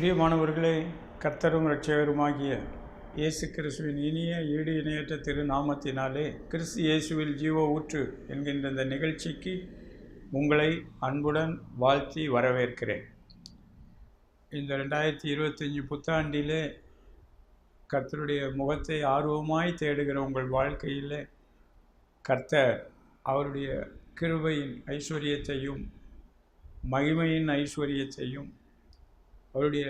பிரியமானவர்களே கர்த்தரும் இரட்சகருமாகிய இயேசு கிறிஸ்துவின் இனிய ஈடு இணையற்ற திருநாமத்தினாலே கிறிஸ்து இயேசுவில் ஜீவ ஊற்று என்கின்ற இந்த நிகழ்ச்சிக்கு உங்களை அன்புடன் வாழ்த்தி வரவேற்கிறேன். இந்த ரெண்டாயிரத்தி இருபத்தஞ்சி புத்தாண்டிலே கர்த்தருடைய முகத்தை ஆர்வமாய் தேடுகிற உங்கள் வாழ்க்கையில் கர்த்தர் அவருடைய கிருபையின் ஐஸ்வர்யத்தையும் மகிமையின் ஐஸ்வர்யத்தையும் அவருடைய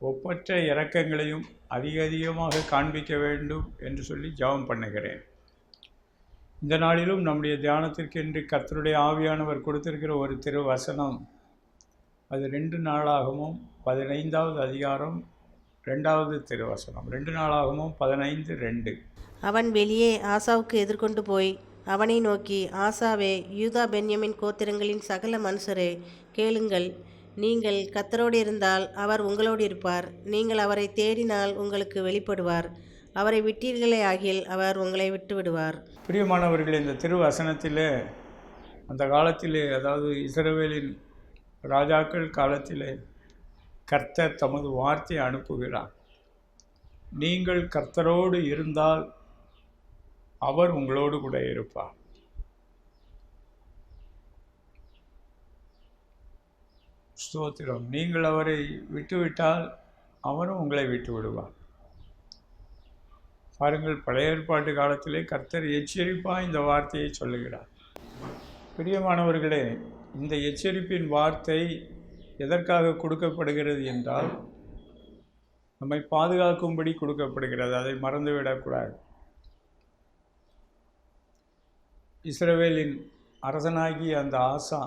ஒப்பற்ற இறக்கங்களையும் அதிக அதிகமாக காண்பிக்க வேண்டும் என்று சொல்லி ஜபம் பண்ணுகிறேன். இந்த நாளிலும் நம்முடைய தியானத்திற்கென்று கத்தருடைய ஆவியானவர் கொடுத்திருக்கிற ஒரு திருவசனம். அது ரெண்டு நாளாகவும் பதினைந்தாவது அதிகாரம் ரெண்டாவது திருவசனம். ரெண்டு நாளாகவும் பதினைந்து ரெண்டு. அவன் வெளியே ஆசாவுக்கு எதிர்கொண்டு போய் அவனை நோக்கி ஆசாவே யூதா பென்யமின் கோத்திரங்களின் சகல மனுஷரே கேளுங்கள். நீங்கள் கத்தரோடு இருந்தால் அவர் உங்களோடு இருப்பார். நீங்கள் அவரை தேடினால் உங்களுக்கு வெளிப்படுவார். அவரை விட்டீர்களே ஆகில் அவர் உங்களை விட்டு விடுவார் பிரியமானவர்கள் இந்த திருவசனத்தில் அந்த காலத்திலே அதாவது இஸ்ரவேலின் ராஜாக்கள் காலத்திலே கர்த்தர் தமது வார்த்தையை அனுப்புகிறார். நீங்கள் கர்த்தரோடு இருந்தால் அவர் உங்களோடு கூட இருப்பார். ஸ்தோத்திரம். நீங்கள் அவரை விட்டுவிட்டால் அவரும் உங்களை விட்டு விடுவார். பாருங்கள் பழைய ஏற்பாட்டு காலத்திலே கர்த்தர் எச்சரிப்பாக இந்த வார்த்தையை சொல்லுகிறார். பிரியமானவர்களே இந்த எச்சரிப்பின் வார்த்தை எதற்காக கொடுக்கப்படுகிறது என்றால் நம்மை பாதுகாக்கும்படி கொடுக்கப்படுகிறது. அதை மறந்துவிடக்கூடாது இஸ்ரவேலின் அரசனாகி அந்த ஆசா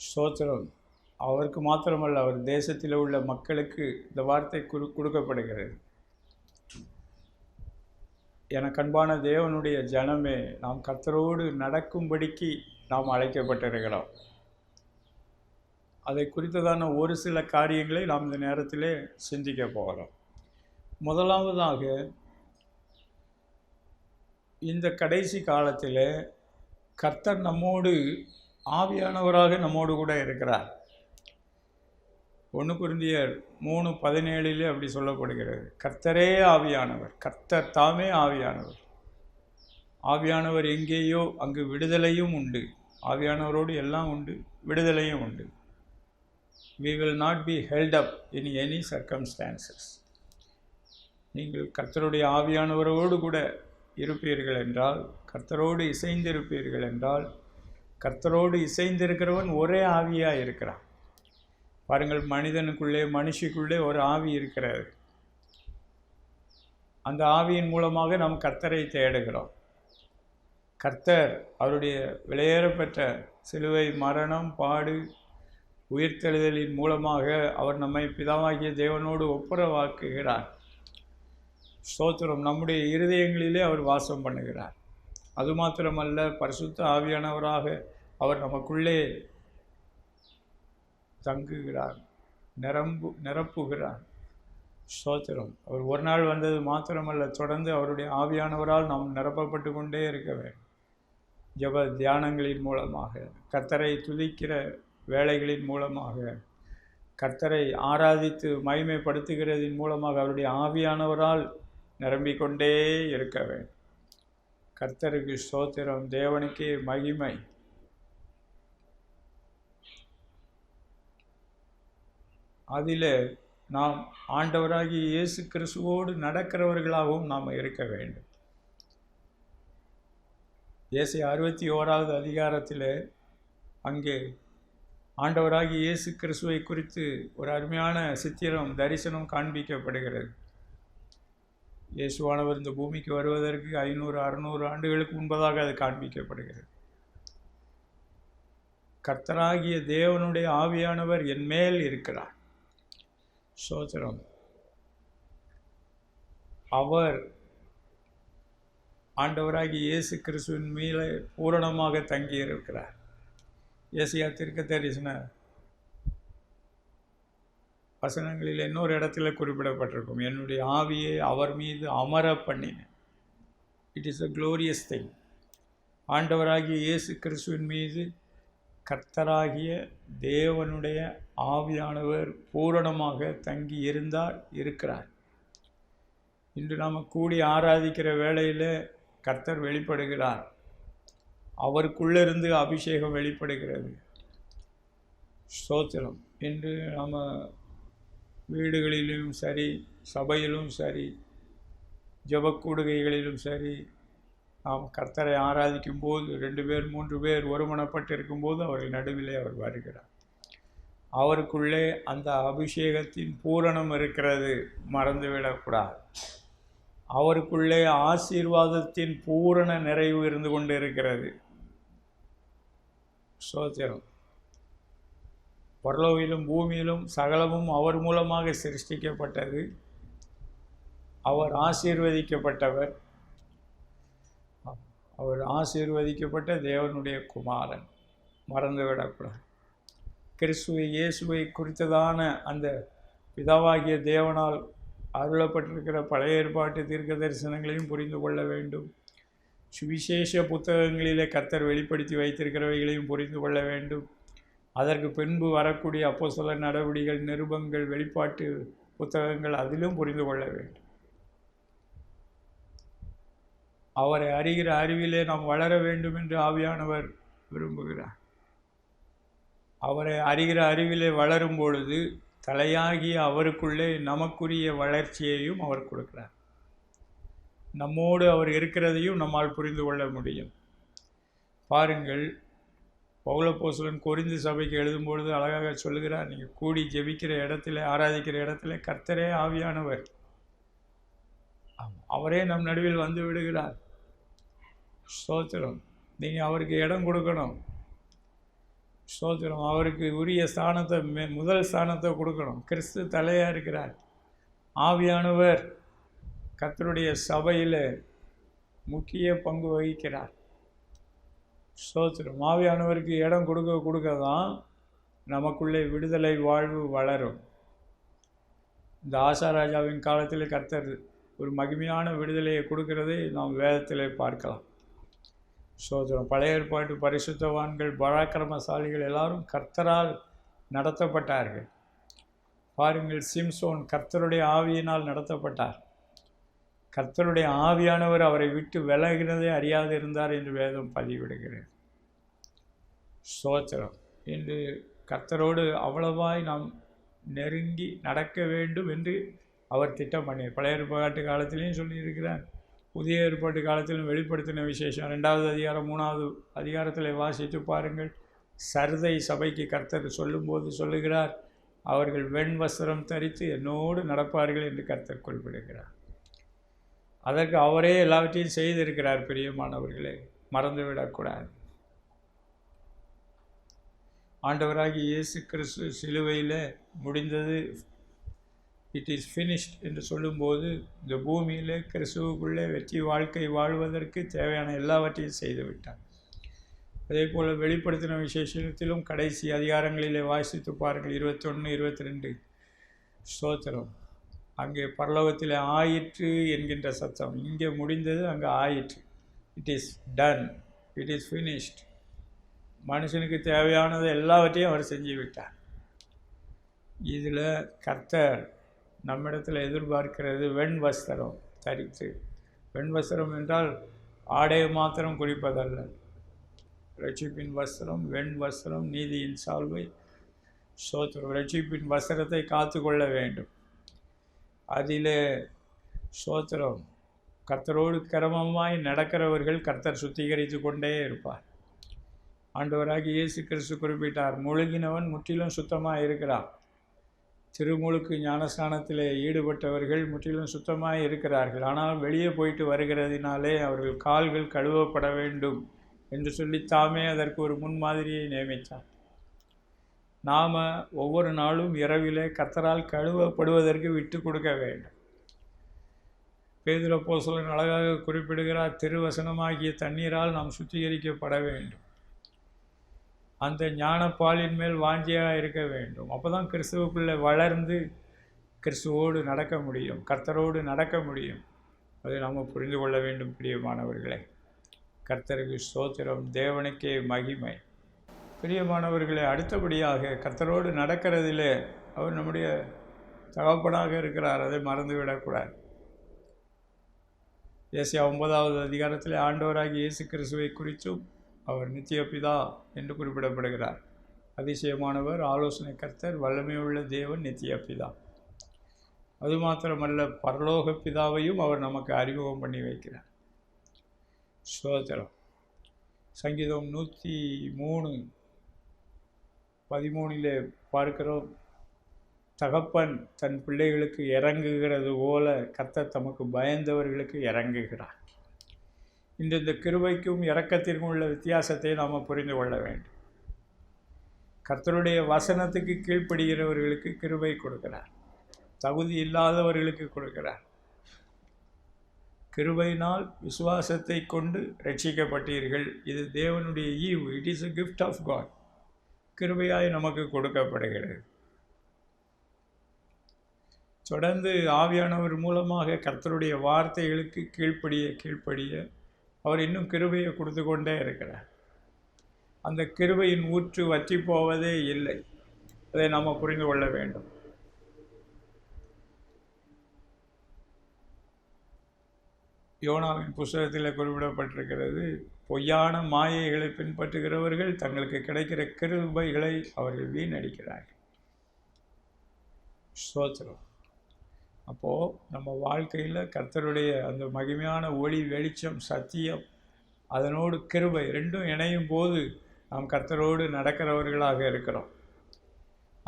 ஸ்தோத்திரம். அவருக்கு மாத்திரமல்ல அவர் தேசத்தில் உள்ள மக்களுக்கு இந்த வார்த்தை குறு கொடுக்கப்படுகிறது. எனக்கு அன்பான தேவனுடைய ஜனமே நாம் கர்த்தரோடு நடக்கும்படிக்கு நாம் அழைக்கப்பட்டிருக்கிறோம். அதை குறித்ததான ஒரு சில காரியங்களை நாம் இந்த நேரத்தில் சிந்திக்க போகிறோம். முதலாவதாக இந்த கடைசி காலத்தில் கர்த்தர் நம்மோடு ஆவியானவராக நம்மோடு கூட இருக்கிறார். ஒன்று குருந்தியர் மூணு பதினேழிலே அப்படி சொல்லப்படுகிறது. கர்த்தரே ஆவியானவர் கர்த்தர் தாமே ஆவியானவர். ஆவியானவர் எங்கேயோ அங்கு விடுதலையும் உண்டு. ஆவியானவரோடு எல்லாம் உண்டு விடுதலையும் உண்டு. We will not be held up in any circumstances நீங்கள் கர்த்தருடைய ஆவியானவரோடு கூட இருப்பீர்கள் என்றால் கர்த்தரோடு இசைந்திருப்பீர்கள் என்றால் கர்த்தரோடு இசைந்திருக்கிறவன் ஒரே ஆவியாக இருக்கிறான். பாருங்கள் மனிதனுக்குள்ளே மனுஷிக்குள்ளே ஒரு ஆவி இருக்கிறது. அந்த ஆவியின் மூலமாக நாம் கர்த்தரை தேடுகிறோம். கர்த்தர் அவருடைய விலையேறப்பெற்ற சிலுவை மரணம் பாடு உயிர்த்தெழுதலின் மூலமாக அவர் நம்மை பிதாவாகிய தேவனோடு ஒப்புரவாக்குகிறார். ஸ்தோத்திரம். நம்முடைய இருதயங்களிலே அவர் வாசம் பண்ணுகிறார். அது மாத்திரமல்ல பரிசுத்த ஆவியானவராக அவர் நமக்குள்ளே தங்குகிறார் நிரம்பு நிரப்புகிறார் ஸ்தோத்திரம். அவர் ஒரு நாள் வந்தது மாத்திரமல்ல தொடர்ந்து அவருடைய ஆவியானவரால் நாம் நிரப்பப்பட்டு கொண்டே இருக்க வேண்டும். ஜப தியானங்களின் மூலமாக கத்தரை துதிக்கிற வேலைகளின் மூலமாக கர்த்தரை ஆராதித்து மகிமைப்படுத்துகிறதின் மூலமாக அவருடைய ஆவியானவரால் நிரம்பிக்கொண்டே இருக்க வேண்டும். கர்த்தருக்கு சோத்திரம் தேவனுக்கே மகிமை. அதில் நாம் ஆண்டவராகி இயேசு கிறிஸ்துவோடு நடக்கிறவர்களாகவும் நாம் இருக்க வேண்டும். இயேசு அறுபத்தி ஓராவது அதிகாரத்தில் அங்கே ஆண்டவராகி இயேசு கிறிஸ்துவை குறித்து ஒரு அருமையான சித்திரம் தரிசனம் காண்பிக்கப்படுகிறது. இயேசுவானவர் இந்த பூமிக்கு வருவதற்கு ஐநூறு அறுநூறு ஆண்டுகளுக்கு முன்பதாக அது காண்பிக்கப்படுகிறது. கர்த்தராகிய தேவனுடைய ஆவியானவர் என் மேல் இருக்கிறார். சோதரம் அவர் ஆண்டவராகி இயேசு கிறிஸ்துவின் மேலே பூரணமாக தங்கியிருக்கிறார். ஏசியா திருக்க தரிசன வசனங்களில் இன்னொரு இடத்துல குறிப்பிடப்பட்டிருக்கும் என்னுடைய ஆவியை அவர் மீது அமர பண்ணினேன் it is a glorious thing ஆண்டவராகிய இயேசு கிறிஸ்துவின் மீது கர்த்தராகிய தேவனுடைய ஆவியானவர் பூரணமாக தங்கி இருந்தார் இருக்கிறார். இன்று நாம் கூடி ஆராதிக்கிற வேளையில் கர்த்தர் வெளிப்படுகிறார். அவருக்குள்ளிருந்து அபிஷேகம் வெளிப்படுகிறது. ஸ்தோத்திரம். இன்று நம்ம வீடுகளிலும் சரி சபையிலும் சரி ஜபக்கூடுகைகளிலும் சரி நாம் கர்த்தரை ஆராதிக்கும் போது ரெண்டு பேர் மூன்று பேர் ஒருமனப்பட்டு இருக்கும்போது அவர்கள் நடுவிலே அவர் வருகிறார். அவருக்குள்ளே அந்த அபிஷேகத்தின் பூரணம் இருக்கிறது மறந்துவிடக்கூடாது. அவருக்குள்ளே ஆசீர்வாதத்தின் பூரண நிறைவு இருந்து கொண்டு இருக்கிறது சோத்திரம் பரலோவிலும் பூமியிலும் சகலமும் அவர் மூலமாக சிருஷ்டிக்கப்பட்டது. அவர் ஆசீர்வதிக்கப்பட்டவர். அவர் ஆசீர்வதிக்கப்பட்ட தேவனுடைய குமாரன். மறந்துவிடக்கூடாது. கிறிஸ்துவை இயேசுவை குறித்ததான அந்த பிதாவாகிய தேவனால் அருளப்பட்டிருக்கிற பழைய ஏற்பாட்டு தீர்க்க தரிசனங்களையும் புரிந்து கொள்ள வேண்டும். சுவிசேஷ புத்தகங்களிலே கத்தர் வெளிப்படுத்தி வைத்திருக்கிறவைகளையும் புரிந்து கொள்ள வேண்டும். அதற்கு பின்பு வரக்கூடிய அப்போ சில நடவடிக்கைகள் நிருபங்கள் வெளிப்பாட்டு புத்தகங்கள் அதிலும் புரிந்து கொள்ள வேண்டும். அவரை அறிகிற அறிவிலே நாம் வளர வேண்டும் என்று ஆவியானவர் விரும்புகிறார். அவரை அறிகிற அறிவிலே வளரும் பொழுது தலையாகிய அவருக்குள்ளே நமக்குரிய வளர்ச்சியையும் அவர் கொடுக்கிறார். நம்மோடு அவர் இருக்கிறதையும் நம்மால் புரிந்து கொள்ள முடியும். பாருங்கள் பௌலப்போசலன் கொரிந்து சபைக்கு எழுதும் பொழுது அழகாக சொல்லுகிறார் நீங்கள் கூடி ஜெபிக்கிற இடத்துல ஆராதிக்கிற இடத்துல கர்த்தரே ஆவியானவர். அவரே நம் நடுவில் வந்து விடுகிறார். ஸ்தோத்திரம். நீங்கள் அவருக்கு இடம் கொடுக்கணும். ஸ்தோத்திரம். அவருக்கு உரிய ஸ்தானத்தை மே முதல் ஸ்தானத்தை கொடுக்கணும். கிறிஸ்து தலையாக இருக்கிறார். ஆவியானவர் கர்த்தருடைய சபையில் முக்கிய பங்கு வகிக்கிறார். ஸ்தோத்திரம். ஆவியானவருக்கு இடம் கொடுக்க கொடுக்க தான் நமக்குள்ளே விடுதலை வாழ்வு வளரும். இந்த ஆசாராஜாவின் காலத்தில் கர்த்தர் ஒரு மகிமையான விடுதலையை கொடுக்கிறதை நாம் வேதத்தில் பார்க்கலாம். சோதரம் பழைய ஏற்பாட்டு பரிசுத்தவான்கள் பராக்கிரமசாலிகள் எல்லாரும் கர்த்தரால் நடத்தப்பட்டார்கள். பாருங்கள் சிம்சோன் கர்த்தருடைய ஆவியினால் நடத்தப்பட்டார். கர்த்தருடைய ஆவியானவர் அவரை விட்டு விலகிறதே அறியாது இருந்தார் என்று வேதம் பதிவிடுகிறது. சோத்திரம். என்று கர்த்தரோடு அவ்வளவாய் நாம் நெருங்கி நடக்க வேண்டும் என்று அவர் திட்டம் பண்ணி பழைய பாட்டு காலத்திலையும் சொல்லியிருக்கிறார். புதிய ஏற்பாட்டு காலத்திலும் வெளிப்படுத்தின விசேஷம். ரெண்டாவது அதிகாரம் மூணாவது அதிகாரத்தில் வாசித்து பாருங்கள். சரதை சபைக்கு கர்த்தர் சொல்லும்போது சொல்லுகிறார் அவர்கள் வெண் வஸ்திரம் தரித்து என்னோடு நடப்பார்கள் என்று கர்த்தர் குறிப்பிடுகிறார். அதற்கு அவரே எல்லாவற்றையும் செய்திருக்கிறார் பிரியமானவர்களே. மறந்துவிடக்கூடாது. ஆண்டவராகி இயேசு கிறிஸ்து சிலுவையில் முடிந்தது இட் இஸ் ஃபினிஷ்ட் என்று சொல்லும்போது இந்த பூமியில் கிறிஸ்துவுக்குள்ளே வெற்றி வாழ்க்கை வாழ்வதற்கு தேவையான எல்லாவற்றையும் செய்து விட்டார். அதே போல் வெளிப்படுத்தின விசேஷத்திலும் கடைசி அதிகாரங்களிலே வாசித்து பாருங்கள். இருபத்தொன்று இருபத்தி ரெண்டு ஸ்தோத்திரம். அங்கே பரலோகத்தில் ஆயிற்று என்கின்ற சத்தம். இங்கே முடிந்தது அங்கே ஆயிற்று. It is done it is finished மனுஷனுக்கு தேவையானது எல்லாவற்றையும் அவர் செஞ்சு விட்டார் இதில் கர்த்தர் நம்மிடத்தில் எதிர்பார்க்கிறது வெண் வஸ்திரம் தரித்து. வெண் வஸ்திரம் என்றால் ஆடையை மாத்திரம் குறிப்பதல்ல ரட்சிப்பின் வஸ்திரம் வெண் வஸ்திரம் நீதியின் சால்வை சோத்திரம். ரட்சிப்பின் வஸ்திரத்தை காத்து கொள்ள வேண்டும். அதில் சோத்திரம் கர்த்தரோடு கிரமமாய் நடக்கிறவர்கள் கர்த்தர் சுத்திகரித்து கொண்டே இருப்பார். ஆண்டவராகி இயேசு கிறிஸ்து குறிப்பிட்டார் முழுகினவன் முற்றிலும் சுத்தமாக இருக்கிறான் திருமுழுக்கு ஞானஸ்தானத்தில் ஈடுபட்டவர்கள் முற்றிலும் சுத்தமாக இருக்கிறார்கள். ஆனால் வெளியே போயிட்டு வருகிறதினாலே அவர்கள் கால்கள் கழுவப்பட வேண்டும் என்று சொல்லி தாமே அதற்கு ஒரு முன்மாதிரியை நியமித்தார். நாம் ஒவ்வொரு நாளும் இரவிலே கத்தரால் கழுவப்படுவதற்கு விட்டு கொடுக்க வேண்டும். பேதுரப்போசலன் அழகாக குறிப்பிடுகிறார் திருவசனமாகிய தண்ணீரால் நாம் சுத்திகரிக்கப்பட வேண்டும். அந்த ஞானப்பாலின் மேல் வாஞ்சியாக இருக்க வேண்டும். அப்போ தான் கிறிஸ்துவுக்குள்ளே வளர்ந்து கிறிஸ்துவோடு நடக்க முடியும் கர்த்தரோடு நடக்க முடியும். அதை நாம் புரிந்து கொள்ள வேண்டும் பிரியமானவர்களே கர்த்தருக்கு ஸ்தோத்திரம் தேவனுக்கே மகிமை. பிரியமானவர்களே அடுத்தபடியாக கர்த்தரோடு நடக்கிறதிலே அவர் நம்முடைய தகப்பனாக இருக்கிறார் அதை மறந்துவிடக்கூடாது. ஏசியா ஒன்பதாவது அதிகாரத்தில் ஆண்டவராகி இயேசு கிறிஸ்துவை குறித்தும் அவர் நித்தியபிதா என்று குறிப்பிடப்படுகிறார். அதிசயமானவர் ஆலோசனை கர்த்தர் வல்லமையுள்ள தேவன் நித்தியபிதா அது மாத்திரமல்ல பரலோக பிதாவையும் அவர் நமக்கு அறிமுகம் பண்ணி வைக்கிறார். சோதரம் சங்கீதம் நூற்றி மூணு பதிமூணில் பார்க்கிறோம். தகப்பன் தன் பிள்ளைகளுக்கு இறங்குகிறது போல கத்த தமக்கு பயந்தவர்களுக்கு இறங்குகிறார். இந்த இந்த கிருபைக்கும் இறக்கத்திற்கும் உள்ள வித்தியாசத்தை நாம் புரிந்து கொள்ள வேண்டும். கர்த்தருடைய வசனத்துக்கு கீழ்ப்படுகிறவர்களுக்கு கிருபை கொடுக்கிறார். தகுதி இல்லாதவர்களுக்கு கொடுக்கிறார். கிருபையினால் விசுவாசத்தை கொண்டு ரட்சிக்கப்பட்டீர்கள் இது தேவனுடைய ஈவு. It is a gift of God கிருபையாய் நமக்கு கொடுக்கப்படுகிறது. தொடர்ந்து ஆவியானவர் மூலமாக கர்த்தருடைய வார்த்தைகளுக்கு கீழ்ப்படிய கீழ்ப்படிய அவர் இன்னும் கிருபையை கொடுத்து கொண்டே இருக்கிறார். அந்த கிருபையின் ஊற்று வற்றி போவதே இல்லை. அதை நாம் புரிந்து கொள்ள வேண்டும். யோனாவின் புஸ்தகத்தில் குறிப்பிடப்பட்டிருக்கிறது பொய்யான மாயைகளை பின்பற்றுகிறவர்கள் தங்களுக்கு கிடைக்கிற கிருபைகளை அவர்கள் வீணடிக்கிறார்கள். ஸ்தோத்திரம். அப்போது நம்ம வாழ்க்கையில் கர்த்தருடைய அந்த மகிமையான ஒளி வெளிச்சம் சத்தியம் அதனோடு கிருபை ரெண்டும் இணையும் போது நாம் கர்த்தரோடு நடக்கிறவர்களாக இருக்கிறோம்.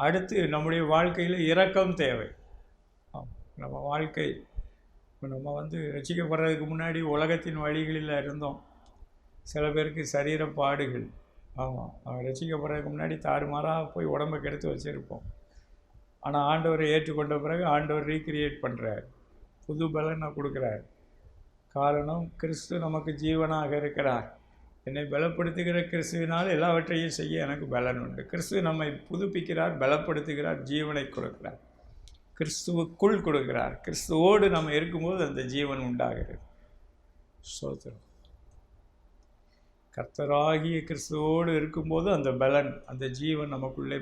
அடுத்து நம்முடைய வாழ்க்கையில் இரக்கம் தேவை. நம்ம வாழ்க்கை இப்போ நம்ம வந்து ரசிக்கப்படுறதுக்கு முன்னாடி உலகத்தின் வழிகளில் இருந்தோம். சில பேருக்கு சரீர பாடுகள். ஆமாம் அவன் ரசிக்கப்படுறதுக்கு முன்னாடி தாறுமாறாக போய் உடம்பை கெடுத்து வச்சுருப்போம். ஆனால் ஆண்டவரை ஏற்றுக்கொண்ட பிறகு ஆண்டவர் ரீக்ரியேட் பண்ணுறார் புது பலனை கொடுக்குறார். காரணம் கிறிஸ்து நமக்கு ஜீவனாக இருக்கிறார். என்னை பலப்படுத்துகிற கிறிஸ்துவினால் எல்லாவற்றையும் செய்ய எனக்கு பலன் உண்டு. கிறிஸ்து நம்மை புதுப்பிக்கிறார் பலப்படுத்துகிறார் ஜீவனை கொடுக்கிறார். கிறிஸ்துவுக்குள் கொடுக்கிறார். கிறிஸ்துவோடு நம்ம இருக்கும்போது அந்த ஜீவன் உண்டாகிறது. சோத்திரம். கர்த்தராகிய கிறிஸ்துவோடு இருக்கும்போது அந்த பலன் அந்த ஜீவன் நமக்குள்ளே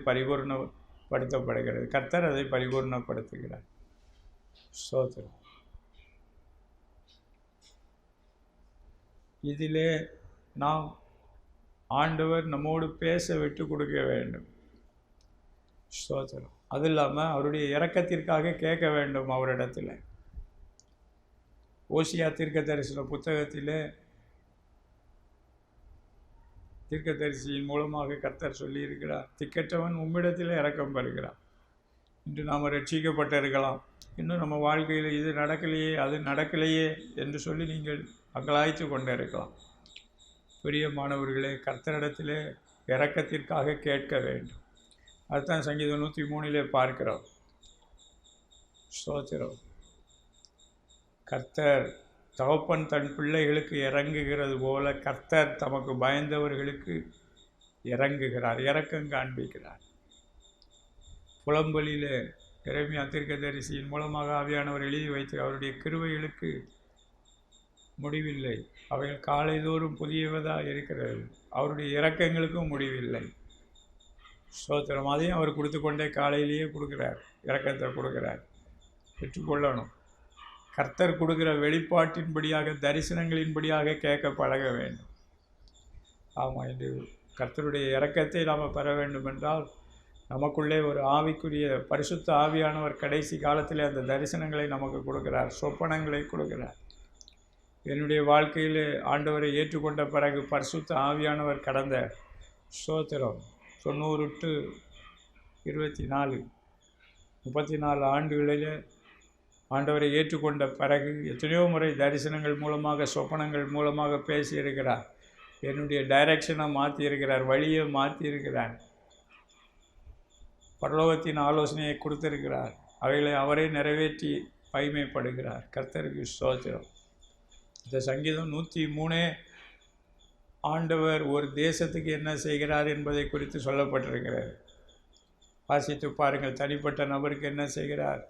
படுத்தப்படுகிறது. கர்த்தர் அதை பரிபூர்ணப்படுத்துகிறார். ஸ்தோத்திரம். இதிலே நாம் ஆண்டவர் நம்மோடு பேச விட்டு கொடுக்க வேண்டும். ஸ்தோத்திரம். அது இல்லாமல் அவருடைய இறக்கத்திற்காக கேட்க வேண்டும் அவரிடத்தில். ஓசியா தீர்க்க தரிசன புத்தகத்திலே தீர்க்கதரிசியின் மூலமாக கர்த்தர் சொல்லியிருக்கிறார் திக்கற்றவன் உம்மிடத்தில் இறக்கம் பெறுகிறார் இன்று நாம் ரட்சிக்கப்பட்டிருக்கலாம் இன்னும் நம்ம வாழ்க்கையில் இது நடக்கலையே அது நடக்கலையே என்று சொல்லி நீங்கள் அங்கலாய்த்து கொண்டு இருக்கலாம் பிரியமானவர்களே கர்த்தரிடத்திலே இறக்கத்திற்காக கேட்க வேண்டும். அதுதான் சங்கீதம் நூற்றி மூணிலே பார்க்கிறோம். ஸ்தோத்திரம். கர்த்தர் தகப்பன் தன் பிள்ளைகளுக்கு இறங்குகிறது போல கர்த்தர் தமக்கு பயந்தவர்களுக்கு இறங்குகிறார் இறக்கம் காண்பிக்கிறார். புலம்பலிலே இறைமையா தரிசியின் மூலமாக ஆவியானவர் எழுதி வைத்து அவருடைய கிருவைகளுக்கு முடிவில்லை. அவைகள் காலைதோறும் புதியவதாக இருக்கிறது. அவருடைய இறக்கங்களுக்கும் முடிவில்லை. சோத்திரம் அதையும் அவர் கொடுத்து கொண்டே காலையிலேயே கொடுக்குறார். இறக்கத்தை கொடுக்குறார். பெற்றுக்கொள்ளணும். கர்த்தர் கொடுக்குற வெளிப்பாட்டின்படியாக தரிசனங்களின்படியாக கேட்க பழக வேண்டும். ஆமாம் இது கர்த்தருடைய இறக்கத்தை நாம் பெற வேண்டும் என்றால் நமக்குள்ளே ஒரு ஆவிக்குரிய பரிசுத்த ஆவியானவர் கடைசி காலத்தில் அந்த தரிசனங்களை நமக்கு கொடுக்கிறார் சொப்பனங்களை கொடுக்கிறார். என்னுடைய வாழ்க்கையில் ஆண்டவரை ஏற்றுக்கொண்ட பிறகு பரிசுத்த ஆவியானவர் கடந்த சோத்திரம் தொண்ணூறு டு இருபத்தி நாலு முப்பத்தி நாலு ஆண்டுகளிலே ஆண்டவரை ஏற்றுக்கொண்ட பிறகு எத்தனையோ முறை தரிசனங்கள் மூலமாக சொப்பனங்கள் மூலமாக பேசியிருக்கிறார். என்னுடைய டைரக்ஷனை மாற்றியிருக்கிறார் வழியை மாற்றியிருக்கிறார் பரலோகத்தின் ஆலோசனையை கொடுத்திருக்கிறார். அவைகளை அவரே நிறைவேற்றி பயமைப்படுகிறார் கர்த்தருக்கு ஸ்தோத்திரம். இந்த சங்கீதம் நூற்றி மூணே ஆண்டவர் ஒரு தேசத்துக்கு என்ன செய்கிறார் என்பதை குறித்து சொல்லப்பட்டிருக்கிறது. வாசித்து பாருங்கள் தனிப்பட்ட நபருக்கு என்ன செய்கிறார்?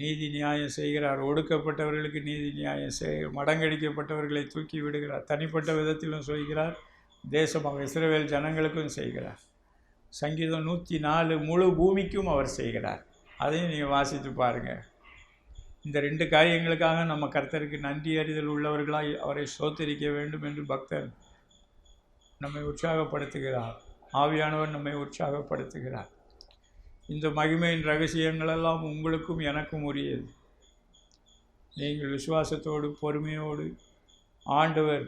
நீதி நியாயம் செய்கிறார். ஒடுக்கப்பட்டவர்களுக்கு நீதி நியாயம் செய் மடங்கடிக்கப்பட்டவர்களை தூக்கி விடுகிறார். தனிப்பட்ட விதத்திலும் சொல்கிறார். தேசமாக இஸ்ரேல் ஜனங்களுக்கும் செய்கிறார். சங்கீதம் நூற்றி நாலு முழு பூமிக்கும் அவர் செய்கிறார். அதையும் நீங்கள் வாசித்து பாருங்கள் இந்த ரெண்டு காரியங்களுக்காக நம்ம கர்த்தருக்கு நன்றி அறிதல் உள்ளவர்களாய் அவரை சோத்தரிக்க வேண்டும் என்று பக்தர் நம்மை உற்சாகப்படுத்துகிறார். ஆவியானவர் நம்மை உற்சாகப்படுத்துகிறார். இந்த மகிமையின் ரகசியங்களெல்லாம் உங்களுக்கும் எனக்கும் உரியது. நீங்கள் விசுவாசத்தோடு பொறுமையோடு ஆண்டவர்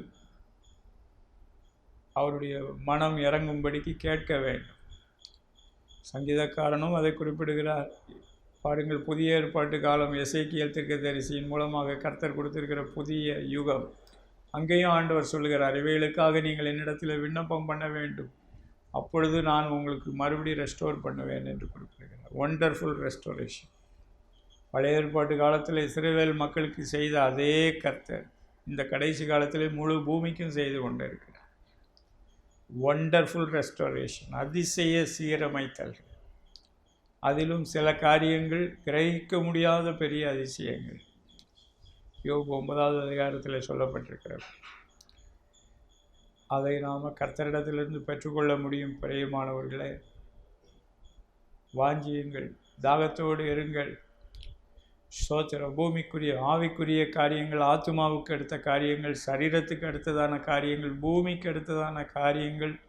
அவருடைய மனம் இறங்கும்படிக்கு கேட்க வேண்டும். சங்கீதக்காரனும் அதை குறிப்பிடுகிறார். பாருங்கள் புதிய ஏற்பாட்டு காலம் இசைக்கியல் தரிசியின் மூலமாக கர்த்தர் கொடுத்திருக்கிற புதிய யுகம். அங்கேயும் ஆண்டவர் சொல்லுகிறார் இவைகளுக்காக நீங்கள் என்னிடத்தில் விண்ணப்பம் பண்ண வேண்டும். அப்பொழுது நான் உங்களுக்கு மறுபடியும் ரெஸ்டோர் பண்ணுவேன் என்று குறிப்பிடுகிறார். ஒண்டர்ஃபுல் ரெஸ்டோரேஷன் பழைய ஏற்பாட்டு காலத்தில் இஸ்ரேவேல் மக்களுக்கு செய்த அதே கர்த்தர் இந்த கடைசி காலத்திலே முழு பூமிக்கும் செய்து கொண்டு இருக்கிறார் ஒண்டர்ஃபுல் ரெஸ்டோரேஷன் அதிசய சீரமைத்தல். அதிலும் சில காரியங்கள் கிரகிக்க முடியாத பெரிய அதிசயங்கள். யோபு ஒன்பதாவது அதிகாரத்தில் சொல்லப்பட்டிருக்கிறது. அதை நாம் கர்த்தரிடத்திலிருந்து பெற்றுக்கொள்ள முடியும் பிரியமானவர்களே. வாஞ்சியுங்கள் தாகத்தோடு இருங்கள். சோத்திரம் பூமிக்குரிய ஆவிக்குரிய காரியங்கள் ஆத்மாவுக்கு அடுத்த காரியங்கள் சரீரத்துக்கு அடுத்ததான காரியங்கள் பூமிக்கு அடுத்ததான காரியங்கள்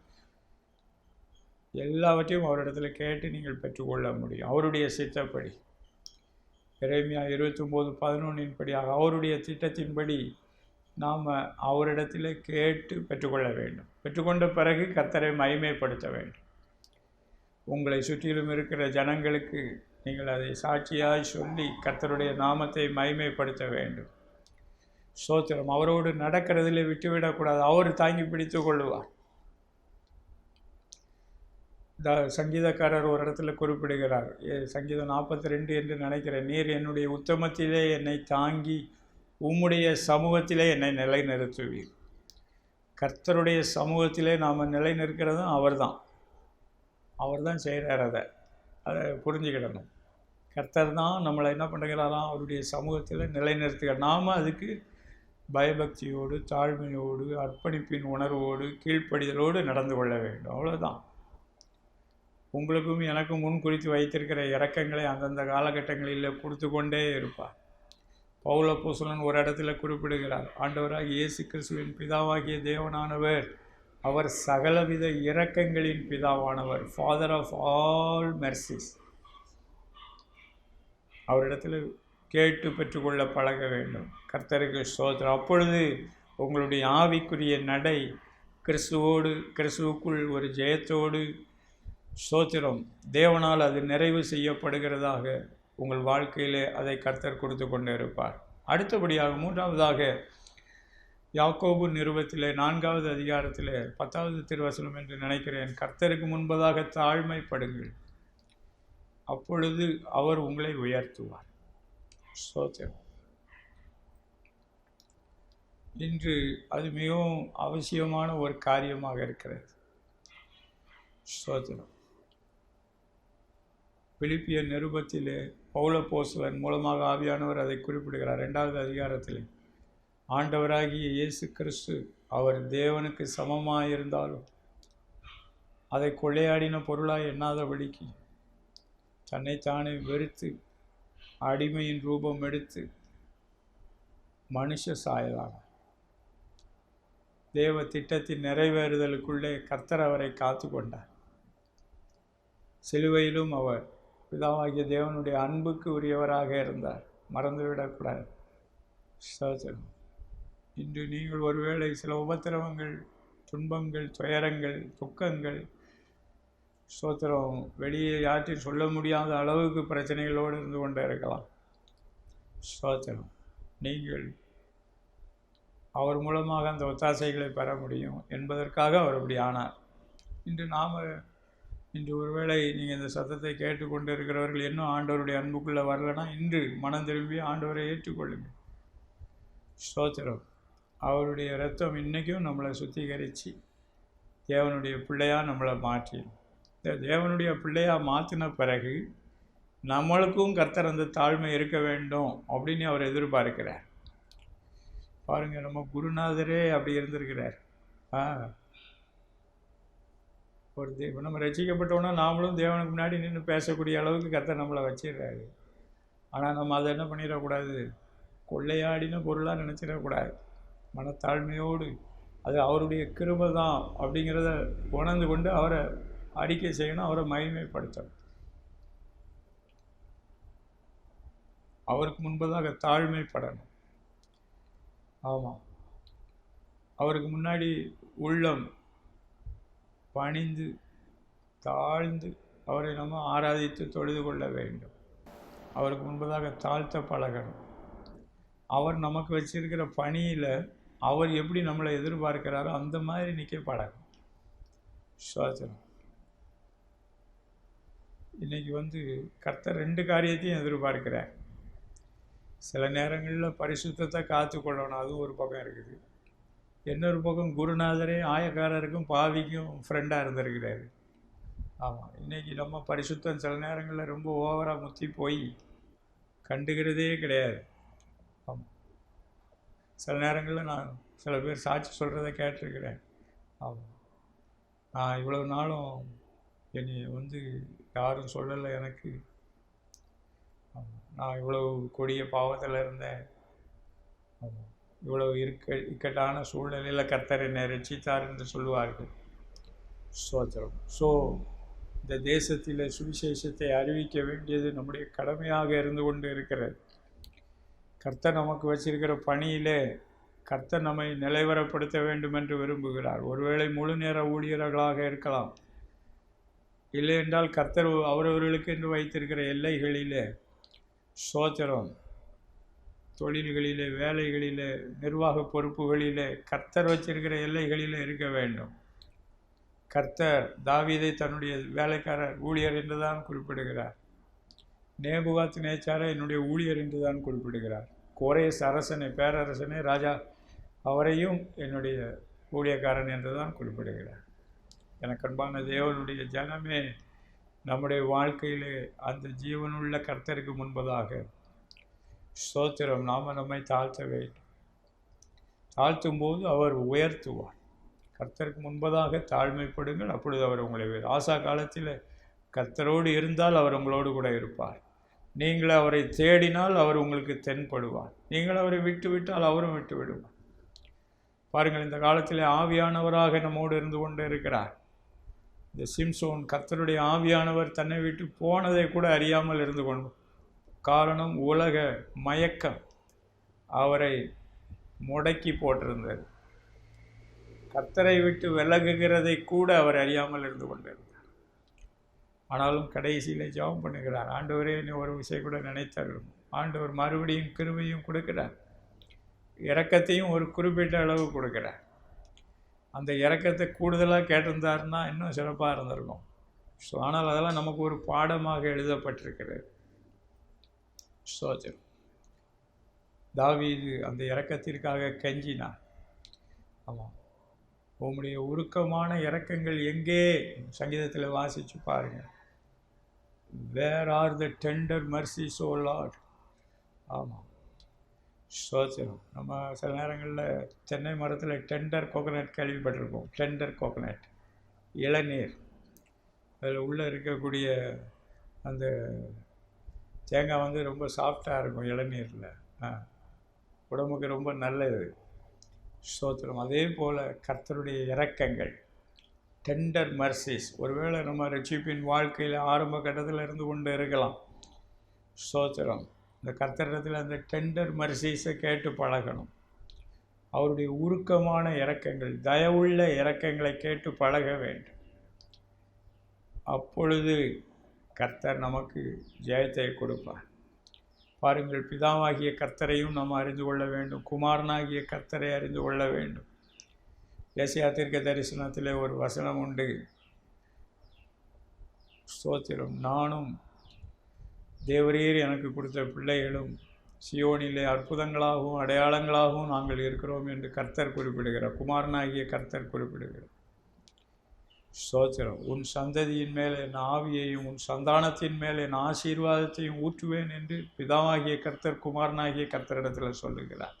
எல்லாவற்றையும் அவரிடத்துல கேட்டு நீங்கள் பெற்றுக்கொள்ள முடியும். அவருடைய சித்தப்படி. இறைமையாக இருபத்தொம்போது பதினொன்றின்படியாக அவருடைய திட்டத்தின்படி நாம் அவரிடத்தில் கேட்டு பெற்றுக்கொள்ள வேண்டும். பெற்றுக்கொண்ட பிறகு கர்த்தரை மகிமைப்படுத்த வேண்டும். உங்களை சுற்றிலும் இருக்கிற ஜனங்களுக்கு நீங்கள் அதை சாட்சியாய் சொல்லி கர்த்தருடைய நாமத்தை மகிமைப்படுத்த வேண்டும். சோத்திரம் அவரோடு நடக்கிறதில் விட்டுவிடக்கூடாது. அவர் தாங்கி பிடித்து கொள்வார் த சங்கீதக்காரர் ஒரு இடத்துல குறிப்பிடுகிறார். சங்கீதம் நாற்பத்தி ரெண்டு என்று நினைக்கிறேன். நீர் என்னுடைய உத்தமத்திலே என்னை தாங்கி உம்முடைய சமூகத்திலே என்னை நிலைநிறுத்துவீர். கர்த்தருடைய சமூகத்திலே நாம் நிலைநிற்கிறதும் அவர் தான் அவர் தான் செய்கிறார் அதை. அதை புரிஞ்சுக்கிடணும். கர்த்தர் தான் நம்மளை என்ன பண்ணுகிறாராம் அவருடைய சமூகத்தில் நிலைநிறுத்துகிறார். நாம் அதுக்கு பயபக்தியோடு தாழ்மையோடு அர்ப்பணிப்பின் உணர்வோடு கீழ்ப்படிதலோடு நடந்து கொள்ள வேண்டும். அவ்வளோதான் உங்களுக்கும் எனக்கும் முன் குறித்து வைத்திருக்கிற இறக்கங்களை அந்தந்த காலகட்டங்களில் கொடுத்து கொண்டே இருப்பார். பௌல பூசலன் ஒரு இடத்துல குறிப்பிடுகிறார் ஆண்டவராக இயேசு கிறிஸ்துவின் பிதாவாகிய தேவனானவர் அவர் சகலவித இரக்கங்களின் பிதாவானவர் ஃபாதர் ஆஃப் ஆல் மெர்சிஸ் அவரிடத்தில் கேட்டு பெற்றுக்கொள்ள பழக வேண்டும். கர்த்தருக்கு சோதரம் அப்பொழுது உங்களுடைய ஆவிக்குரிய நடை கிறிஸ்துவோடு கிறிஸ்துவுக்குள் ஒரு ஜெயத்தோடு சோத்திரம் தேவனால் அது நிறைவு செய்யப்படுகிறதாக உங்கள் வாழ்க்கையிலே அதை கர்த்தர் கொடுத்து கொண்டு இருப்பார் அடுத்தபடியாக மூன்றாவதாக யாக்கோபு நிறுவத்திலே நான்காவது அதிகாரத்திலே பத்தாவது திருவசனம் என்று நினைக்கிறேன். கர்த்தருக்கு முன்பதாக தாழ்மைப்படுங்கள். அப்பொழுது அவர் உங்களை உயர்த்துவார். சோத்திரம் இன்று அது மிகவும் அவசியமான ஒரு காரியமாக இருக்கிறது. சோத்திரம் பிலிப்பிய நிருபத்திலே பௌல போஸ்லன் மூலமாக ஆவியானவர் அதை குறிப்பிடுகிறார். ரெண்டாவது அதிகாரத்தில் ஆண்டவராகிய இயேசு கிறிஸ்து அவர் தேவனுக்கு சமமாக இருந்தாலும் அதை கொள்ளையாடின பொருளாக எண்ணாதபடிக்கு தன்னைத்தானே வெறுத்து அடிமையின் ரூபம் எடுத்து மனுஷ சாயலான தேவ திட்டத்தின் நிறைவேறுதலுக்குள்ளே கர்த்தர் அவரை காத்து கொண்டார் சிலுவையிலும் அவர் பிதாவாகிய தேவனுடைய அன்புக்கு உரியவராக இருந்தார். மறந்துவிடக்கூடாது. சோதனம் இன்று நீங்கள் ஒருவேளை சில உபத்திரவங்கள் துன்பங்கள் துயரங்கள் துக்கங்கள் சோத்திரம் வெளியே யாற்றையும் சொல்ல முடியாத அளவுக்கு பிரச்சனைகளோடு இருந்து கொண்டே இருக்கலாம். சோத்திரம் நீங்கள் அவர் மூலமாக அந்த ஒத்தாசைகளை பெற முடியும் என்பதற்காக அவர் அப்படி ஆனார். இன்று நாம் இன்று ஒருவேளை நீங்கள் இந்த சத்தத்தை கேட்டுக்கொண்டு இருக்கிறவர்கள் இன்னும் ஆண்டவருடைய அன்புக்குள்ளே வரலன்னா இன்று மனம் திரும்பி ஆண்டவரை ஏற்றுக்கொள்ளுங்கள். ஸ்தோத்திரம். அவருடைய ரத்தம் இன்றைக்கும் நம்மளை சுத்திகரித்து தேவனுடைய பிள்ளையாக நம்மளை மாற்றி இந்த தேவனுடைய பிள்ளையாக மாற்றின பிறகு நம்மளுக்கும் கர்த்தர் அந்த தாழ்மை இருக்க வேண்டும் அப்படின்னு அவர் எதிர்பார்க்கிறார். பாருங்கள் நம்ம குருநாதரே அப்படி இருந்திருக்கிறார். ஆ. ஒரு தே நம்ம ரசிக்கப்பட்டோன்னா நாமளும் தேவனுக்கு முன்னாடி நின்று பேசக்கூடிய அளவுக்கு கத்தை நம்மளை வச்சிடுறாரு. ஆனால் நம்ம அதை என்ன பண்ணிடக்கூடாது? கொள்ளையாடின பொருளாக நினச்சிடக்கூடாது. மனத்தாழ்மையோடு அது அவருடைய கிருபை தான் அப்படிங்கிறத உணர்ந்து கொண்டு அவரை அறிக்கை செய்யணும் அவரை மகிமைப்படுத்தணும். அவருக்கு முன்பதாக தாழ்மைப்படணும். ஆமாம் அவருக்கு முன்னாடி உள்ளம் பணிந்து தாழ்ந்து அவரை நம்ம ஆராதித்து தொழுது கொள்ள வேண்டும். அவருக்கு முன்பதாக தாழ்த்த பழகணும். அவர் நமக்கு வச்சிருக்கிற பணியில் அவர் எப்படி நம்மளை எதிர்பார்க்கிறாரோ அந்த மாதிரி நிற்க பழகும் சுவாசனம் இன்றைக்கி வந்து கர்த்தர் ரெண்டு காரியத்தையும் எதிர்பார்க்கிறார். சில நேரங்களில் பரிசுத்தத்தை காத்துக்கொள்ளணும். அதுவும் ஒரு பக்கம் இருக்குது. இன்னொரு பக்கம் குருநாதரே ஆயக்காரருக்கும் பாவிக்கும் ஃப்ரெண்டாக இருந்திருக்கிறாரு. ஆமாம் இன்றைக்கி நம்ம பரிசுத்தம் சில நேரங்களில் ரொம்ப ஓவராக முத்தி போய் கண்டுக்கிறதே கிடையாது. ஆமாம் சில நேரங்களில் நான் சில பேர் சாட்சி சொல்கிறத கேட்டிருக்கிறேன். ஆமாம் நான் இவ்வளவு நாளும் என்னை வந்து யாரும் சொல்லலை எனக்கு. ஆமாம் நான் இவ்வளவு கொடிய பாவத்தில் இருந்தேன். இவ்வளவு இருக்க இக்கட்டான சூழ்நிலையில் கர்த்தர் என்னை ரட்சித்தார் என்று சொல்லுவார்கள். சோத்திரம். ஸோ இந்த தேசத்தில் சுவிசேஷத்தை அறிவிக்க வேண்டியது நம்முடைய கடமையாக இருந்து கொண்டு இருக்கிறது. கர்த்தர் நமக்கு வச்சிருக்கிற பணியிலே கர்த்தர் நம்மை நிலைவரப்படுத்த வேண்டும் என்று விரும்புகிறார். ஒருவேளை முழு நேர ஊழியர்களாக இருக்கலாம். இல்லை என்றால் கர்த்தர் அவரவர்களுக்கு என்று வைத்திருக்கிற எல்லைகளிலே சோத்திரம். தொழில்களிலே வேலைகளிலே நிர்வாக பொறுப்புகளிலே கர்த்தர் வச்சிருக்கிற எல்லைகளில் இருக்க வேண்டும். கர்த்தர் தாவீதை தன்னுடைய வேலைக்காரர் ஊழியர் என்று தான் குறிப்பிடுகிறார். நேபுகாத் நேச்சாரை என்னுடைய ஊழியர் என்று தான் குறிப்பிடுகிறார். கோரேஸ் அரசனை பேரரசனை ராஜா அவரையும் என்னுடைய ஊழியக்காரன் என்று தான் குறிப்பிடுகிறார். எனக்கு அன்பான தேவனுடைய ஜனமே நம்முடைய வாழ்க்கையிலே அந்த ஜீவனுள்ள கர்த்தருக்கு முன்பதாக ஸ்தோத்திரம் நாம் நம்மை தாழ்த்த வேண்டும். தாழ்த்தும் போது அவர் உயர்த்துவார். கர்த்தருக்கு முன்பதாக தாழ்மைப்படுங்கள் அப்பொழுது அவர் உங்களை ஆசா காலத்தில் கர்த்தரோடு இருந்தால் அவர் உங்களோடு கூட இருப்பார். நீங்கள் அவரை தேடினால் அவர் உங்களுக்கு தென்படுவார். நீங்கள் அவரை விட்டு விட்டால் அவரும் விட்டு விடுவார். பாருங்கள் இந்த காலத்தில் ஆவியானவராக நம்மோடு இருந்து கொண்டு இருக்கிறார். இந்த சிம்சோன் கர்த்தருடைய ஆவியானவர் தன்னை விட்டு போனதை கூட அறியாமல் இருந்து கொண்டு காரணம் உலக மயக்கம். அவரை முடக்கி போட்டிருந்தது. கத்தரை விட்டு விலகுகிறதை கூட அவர் அறியாமல் இருந்து கொண்டிருந்தார். ஆனாலும் கடைசியில் ஜெபம் பண்ணுகிறார். ஆண்டவரே நீ ஒரு விஷயம் கூட நினைத்தரும் ஆண்டவர் மறுபடியும் கிருபையும் கொடுக்கிறார். இறக்கத்தையும் ஒரு குறிப்பிட்ட அளவு கொடுக்கிறார். அந்த இறக்கத்தை கூடுதலாக கேட்டிருந்தாருன்னா இன்னும் சிறப்பாக இருந்திருக்கும். ஸோ ஆனால் அதெல்லாம் நமக்கு ஒரு பாடமாக எழுதப்பட்டிருக்கிறது. ஸ்தோத்திரம் தாவீது அந்த இறக்கத்திற்காக கெஞ்சினார். ஆமாம். உம்முடைய உருக்கமான இறக்கங்கள் எங்கே? சங்கீதத்தில் வாசித்து பாருங்கள் where are the tender mercies Lord ஆமாம். ஸ்தோத்திரம் நம்ம சில நேரங்களில் தென்னை மரத்தில் டெண்டர் கோகனட் கேள்விப்பட்டிருக்கோம் டெண்டர் கோகனட் இளநீர். அதில் உள்ளே இருக்கக்கூடிய அந்த தேங்காய் வந்து ரொம்ப சாஃப்டாக இருக்கும் இளநீரில். ஆ. உடம்புக்கு ரொம்ப நல்லது. ஸ்தோத்திரம். அதே போல் கர்த்தருடைய இறக்கங்கள் டெண்டர் மர்சிஸ் ஒருவேளை நம்ம ரட்சிப்பின் வாழ்க்கையில் ஆரம்ப கட்டத்தில் இருந்து கொண்டு இருக்கலாம். ஸ்தோத்திரம். இந்த கர்த்தரிடத்தில் அந்த டெண்டர் மர்சிஸை கேட்டு பழகணும். அவருடைய உருக்கமான இறக்கங்கள் தயவுள்ள இறக்கங்களை கேட்டு பழக வேண்டும். அப்பொழுது கர்த்தர் நமக்கு ஜெயத்தை கொடுப்பார். பாருங்கள் பிதாவாகிய கர்த்தரையும் நாம் அறிந்து கொள்ள வேண்டும். குமாரனாகிய கர்த்தரை அறிந்து கொள்ள வேண்டும். ஏசியா தீர்க்க தரிசனத்திலே ஒரு வசனம் உண்டு. ஸ்தோத்திரம். நானும் தேவரீர் எனக்கு கொடுத்த பிள்ளைகளும் சியோனிலே அற்புதங்களாகவும் அடையாளங்களாகவும் நாங்கள் இருக்கிறோம் என்று கர்த்தர் குறிப்பிடுகிறார். குமாரனாகிய கர்த்தர் குறிப்பிடுகிறார். ஸ்தோத்திரம். உன் சந்ததியின் மேல் என் ஆவியையும் உன் சந்தானத்தின் மேல் என் ஆசீர்வாதத்தையும் ஊற்றுவேன் என்று பிதாவாகிய கர்த்தர் குமாரனாகிய கர்த்தரிடத்தில் சொல்லுகிறார்.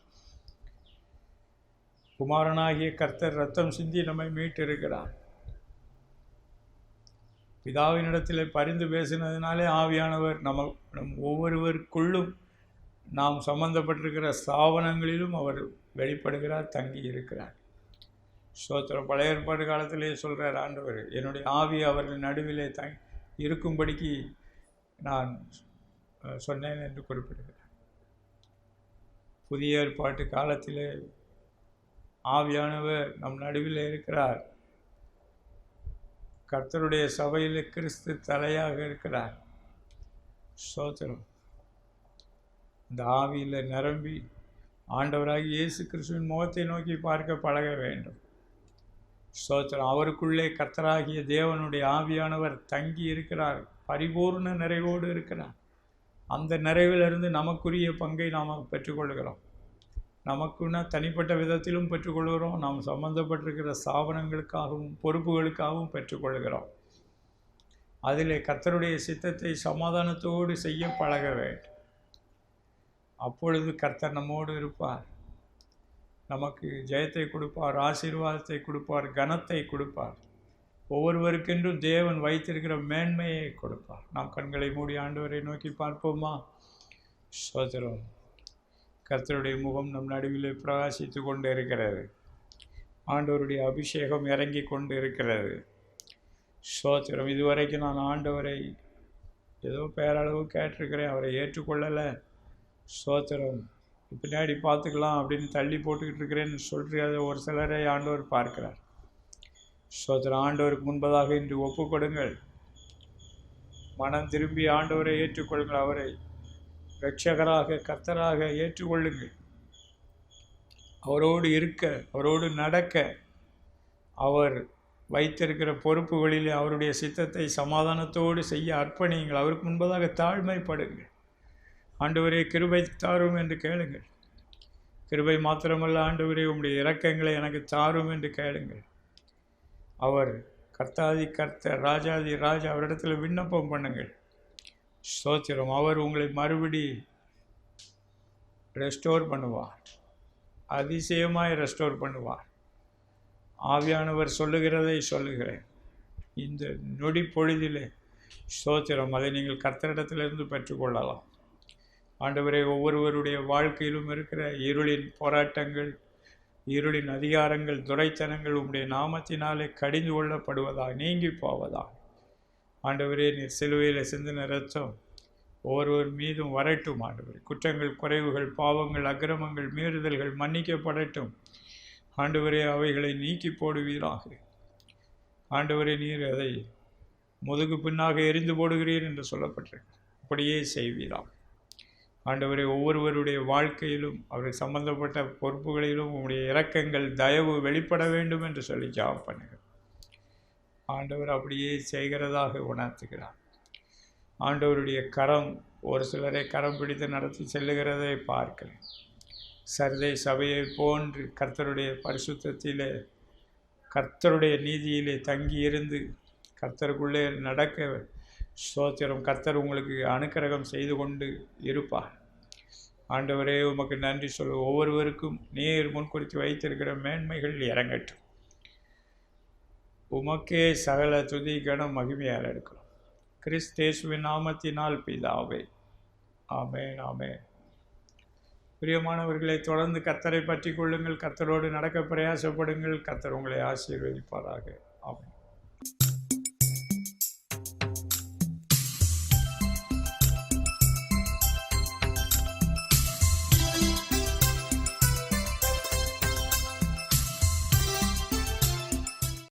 குமாரனாகிய கர்த்தர் ரத்தம் சிந்தி நம்மை மீட்டிருக்கிறார். பிதாவினிடத்தில் பரிந்து பேசினதுனாலே ஆவியானவர் நம்ம நம் ஒவ்வொருவருக்குள்ளும் நாம் சம்பந்தப்பட்டிருக்கிற ஸ்தாபனங்களிலும் அவர் வெளிப்படுகிறார் தங்கி இருக்கிறார் ஸ்தோத்திரம். பழைய ஏற்பாடு காலத்திலே சொல்கிறார் ஆண்டவர் என்னுடைய ஆவி அவர்கள் நடுவிலே த இருக்கும்படிக்கு நான் சொன்னேன் என்று குறிப்பிடுகிறேன் புதிய ஏற்பாட்டு காலத்திலே ஆவியானவர் நம் நடுவில் இருக்கிறார். கர்த்தருடைய சபையில் கிறிஸ்து தலையாக இருக்கிறார். சோத்திரம் இந்த ஆவியில் நிரம்பி ஆண்டவராகி இயேசு கிறிஸ்துவின் முகத்தை நோக்கி பார்க்க பழக வேண்டும். ஸ்தோத்திரம். அவருக்குள்ளே கர்த்தராகிய தேவனுடைய ஆவியானவர் தங்கி இருக்கிறார். பரிபூர்ண நிறைவோடு இருக்கிறார். அந்த நிறைவிலிருந்து நமக்குரிய பங்கை நாம் பெற்றுக்கொள்கிறோம். நமக்குன்னா தனிப்பட்ட விதத்திலும் பெற்றுக்கொள்கிறோம். நாம் சம்பந்தப்பட்டிருக்கிற ஸ்தாபனங்களுக்காகவும் பொறுப்புகளுக்காகவும் பெற்றுக்கொள்கிறோம். அதிலே கர்த்தருடைய சித்தத்தை சமாதானத்தோடு செய்ய பழக வேண்டும். அப்பொழுது கர்த்தர் நம்மோடு இருப்பார். நமக்கு ஜெயத்தை கொடுப்பார் ஆசீர்வாதத்தை கொடுப்பார் கனத்தை கொடுப்பார். ஒவ்வொருவருக்கென்றும் தேவன் வைத்திருக்கிற மேன்மையை கொடுப்பார். நாம் கண்களை மூடி ஆண்டவரை நோக்கி பார்ப்போமா? சோதரம் கர்த்தருடைய முகம் நம் நடுவிலே பிரகாசித்து கொண்டு இருக்கிறது ஆண்டவருடைய அபிஷேகம் இறங்கி கொண்டு இருக்கிறது சோத்திரம் இதுவரைக்கும் நான் ஆண்டவரை ஏதோ பேரளவு கேட்டிருக்கிறேன். அவரை ஏற்றுக்கொள்ளலை. சோத்திரம் பின்னாடி பார்த்துக்கலாம் அப்படின்னு தள்ளி போட்டுக்கிட்டு இருக்கிறேன்னு சொல்கிற ஒரு சிலரை ஆண்டவர் பார்க்கிறார். சோத்திரம் ஆண்டவருக்கு முன்பதாக இன்று ஒப்பு கொடுங்கள் மனம் திரும்பி ஆண்டவரை ஏற்றுக்கொள்ளுங்கள். அவரை ரட்சகராக கத்தராக ஏற்றுக்கொள்ளுங்கள். அவரோடு இருக்க அவரோடு நடக்க அவர் வைத்திருக்கிற பொறுப்புகளிலே அவருடைய சித்தத்தை சமாதானத்தோடு செய்ய அர்ப்பணியுங்கள். அவருக்கு முன்பதாக தாழ்மைப்படுங்கள். ஆண்டவரே கிருபை தாரும் என்று கேளுங்கள். கிருபை மாத்திரமல்ல ஆண்டவரே உம்முடைய இரக்கங்களை எனக்கு தாரும் என்று கேளுங்கள். அவர் கர்த்தாதி கர்த்தர் ராஜாதி ராஜா அவரிடத்தில் விண்ணப்பம் பண்ணுங்கள். ஸ்தோத்திரம். அவர் உங்களை மறுபடி ரெஸ்டோர் பண்ணுவார். அதிசயமாய் ரெஸ்டோர் பண்ணுவார். ஆவியானவர் சொல்லுகிறதை சொல்லுகிறேன். இந்த நொடி பொழுதிலே ஸ்தோத்திரம். அதை நீங்கள் கர்த்தரிடத்திலிருந்து பெற்றுக்கொள்ளலாம். ஆண்டவரே ஒவ்வொருவருடைய வாழ்க்கையிலும் இருக்கிற இருளின் போராட்டங்கள் இருளின் அதிகாரங்கள் துரைத்தனங்கள் உம்முடைய நாமத்தினாலே கடிந்து கொள்ளப்படுவதா நீங்கி போவதா ஆண்டவரே நீர் சிலுவையில் சிந்தின ரத்தம் ஒவ்வொருவர் மீதும் வரட்டும் ஆண்டவர். குற்றங்கள் குறைவுகள் பாவங்கள் அக்கிரமங்கள் மீறுதல்கள் மன்னிக்கப்படட்டும். ஆண்டவரே அவைகளை நீக்கி போடுவீராக. ஆண்டவரே நீர் அதை முதுகு பின்னாக எரிந்து போடுகிறீர் என்று சொல்லப்பட்டிருக்கு. அப்படியே செய்வீராம் ஆண்டவரை ஒவ்வொருவருடைய வாழ்க்கையிலும் அவர் சம்பந்தப்பட்ட பொறுப்புகளிலும் உங்களுடைய இறக்கங்கள் தயவு வெளிப்பட வேண்டும் என்று சொல்லி ஜாப் பண்ணுங்கள் ஆண்டவர் அப்படியே செய்கிறதாக உணர்த்துகிறார். ஆண்டவருடைய கரம் ஒரு சிலரை கரம் பிடித்து நடத்தி செல்லுகிறதை பார்க்கிறேன். சர்தை சபையை போன்று கர்த்தருடைய பரிசுத்திலே கர்த்தருடைய நீதியிலே தங்கி இருந்து கர்த்தருக்குள்ளே நடக்க ஸ்தோத்திரம். கர்த்தர் உங்களுக்கு அனுக்கிரகம் செய்து கொண்டு இருப்பார். ஆண்டவரே உமக்கு நன்றி சொல்ல. ஒவ்வொருவருக்கும் நீர் முன்குறித்து வைத்திருக்கிற மேன்மைகள் இறங்கட்டும். உமக்கே சகல துதி கணம் மகிமையாக எடுக்கிறோம். கிறிஸ்தேசுவின் நாமத்தினால் பிதாவே. ஆமேன் ஆமேன். பிரியமானவர்களை தொடர்ந்து கத்தரை பற்றி கொள்ளுங்கள். கத்தரோடு நடக்க பிரயாசப்படுங்கள். கத்தர் உங்களை ஆசீர்வதிப்பாராக. ஆமென்.